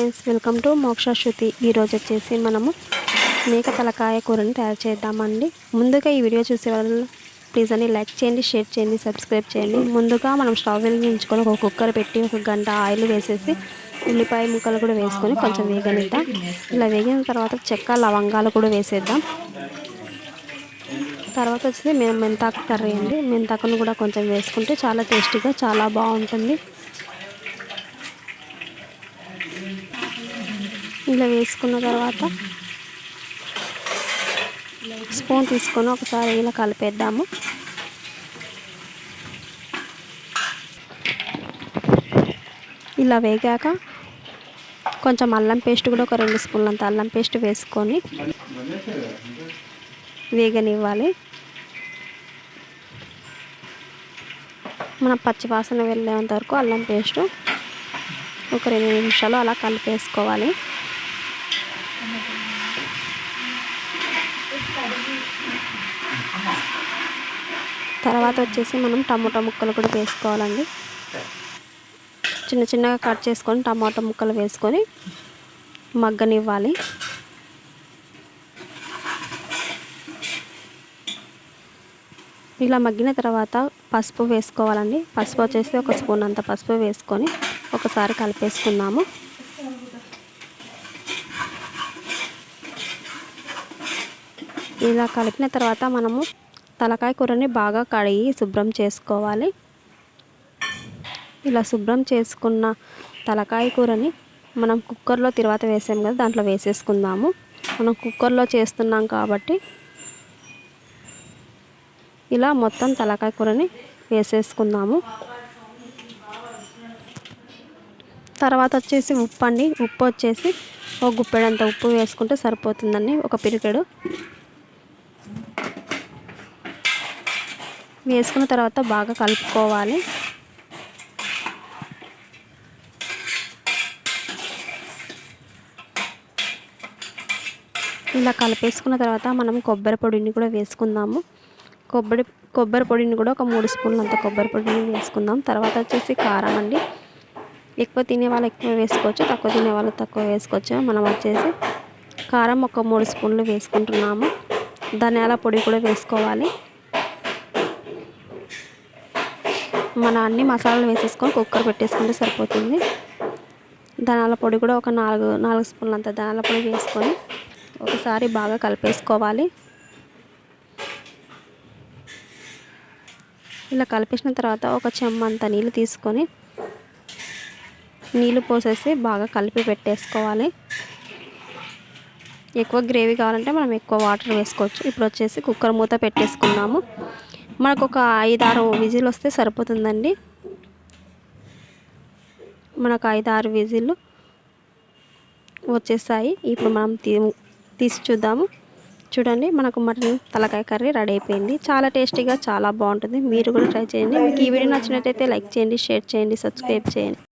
Friends welcome to మోక్ష శృతి. ఈరోజు వచ్చేసి మనము మేక తలకాయ కూరని తయారు చేద్దామండి. ముందుగా ఈ వీడియో చూసే వాళ్ళు ప్లీజ్ అని లైక్ చేయండి షేర్ చేయండి సబ్స్క్రైబ్ చేయండి. ముందుగా మనం స్టవ్ వెలిగించుకొని ఒక కుక్కర్ పెట్టి ఒక గంట ఆయిల్ వేసేసి ఉల్లిపాయ ముక్కలు కూడా వేసుకొని కొంచెం వేగనిద్దాం. ఇలా వేగిన తర్వాత చెక్క లవంగాలు కూడా వేసేద్దాం. తర్వాత వచ్చేసి మేము మెంతాకు కర్రీ అండి. మెంతాకును కూడా కొంచెం వేసుకుంటే చాలా టేస్టీగా చాలా బాగుంటుంది. ఇలా వేసుకున్న తర్వాత స్పూన్ తీసుకొని ఒకసారి ఇలా కలిపేద్దాము. ఇలా వేగాక కొంచెం అల్లం పేస్ట్ కూడా ఒక రెండు స్పూన్లంత అల్లం పేస్ట్ వేసుకొని వేగనివ్వాలి. మన పచ్చివాసన వెళ్ళేంత వరకు అల్లం పేస్ట్ ఒక రెండు నిమిషాలు అలా కలిపేసుకోవాలి. తర్వాత వచ్చేసి మనం టమాటా ముక్కలు కూడా వేసుకోవాలండి. చిన్న చిన్నగా కట్ చేసుకొని టమాటా ముక్కలు వేసుకొని మగ్గనివ్వాలి. ఇలా మగ్గిన తర్వాత పసుపు వేసుకోవాలండి. పసుపు వచ్చేసి ఒక స్పూన్ అంత పసుపు వేసుకొని ఒకసారి కలిపేసుకున్నాము ఇలా కలిపిన తర్వాత మనము తలకాయ కూరని బాగా కడిగి శుభ్రం చేసుకోవాలి. ఇలా శుభ్రం చేసుకున్న తలకాయ కూరని మనం కుక్కర్లో తర్వాత వేసాం కదా దాంట్లో వేసేసుకుందాము. మనం కుక్కర్లో చేస్తున్నాం కాబట్టి ఇలా మొత్తం తలకాయ కూరని వేసేసుకుందాము. తర్వాత వచ్చేసి ఉప్పు అండి ఉప్పు వచ్చేసి ఒక గుప్పెడంత ఉప్పు వేసుకుంటే సరిపోతుందండి. ఒక పిరికెడు. వేసుకున్న తర్వాత బాగా కలుపుకోవాలి. ఇలా కలిపేసుకున్న తర్వాత మనం కొబ్బరి పొడిని కూడా వేసుకుందాము. కొబ్బరి కొబ్బరి పొడిని కూడా ఒక మూడు స్పూన్లు అంత కొబ్బరి పొడిని వేసుకుందాం. తర్వాత వచ్చేసి కారం అండి. ఎక్కువ తినే వాళ్ళు ఎక్కువ వేసుకోవచ్చు తక్కువ తినే వాళ్ళు తక్కువ వేసుకోవచ్చు. మనం వచ్చేసి కారం ఒక మూడు స్పూన్లు వేసుకుంటున్నాము. ధనియాల పొడి కూడా వేసుకోవాలి. మన అన్ని మసాలాలు వేసేసుకొని కుక్కర్ పెట్టేసుకుంటే సరిపోతుంది. ధనాల పొడి కూడా ఒక నాలుగు నాలుగు స్పూన్లు అంత ధనాల పొడి వేసుకొని ఒకసారి బాగా కలిపేసుకోవాలి. ఇలా కలిపేసిన తర్వాత ఒక చెమ్మంత నీళ్ళు తీసుకొని నీళ్ళు పోసేసి బాగా కలిపి పెట్టేసుకోవాలి. ఎక్కువ గ్రేవీ కావాలంటే మనం ఎక్కువ వాటర్ వేసుకోవచ్చు. ఇప్పుడు వచ్చేసి కుక్కర్ మూత పెట్టేసుకున్నాము. మనకు ఒక ఐదు ఆరు విజిల్ వస్తే సరిపోతుందండి. మనకు ఐదు ఆరు విజిల్లు వచ్చేసాయి. ఇప్పుడు మనం తీ తీసి చూద్దాము. చూడండి మనకు మటన్ తలకాయ కర్రీ రెడీ అయిపోయింది. చాలా టేస్టీగా చాలా బాగుంటుంది. మీరు కూడా ట్రై చేయండి. మీకు ఈ వీడియో నచ్చినట్టయితే లైక్ చేయండి షేర్ చేయండి సబ్స్క్రైబ్ చేయండి.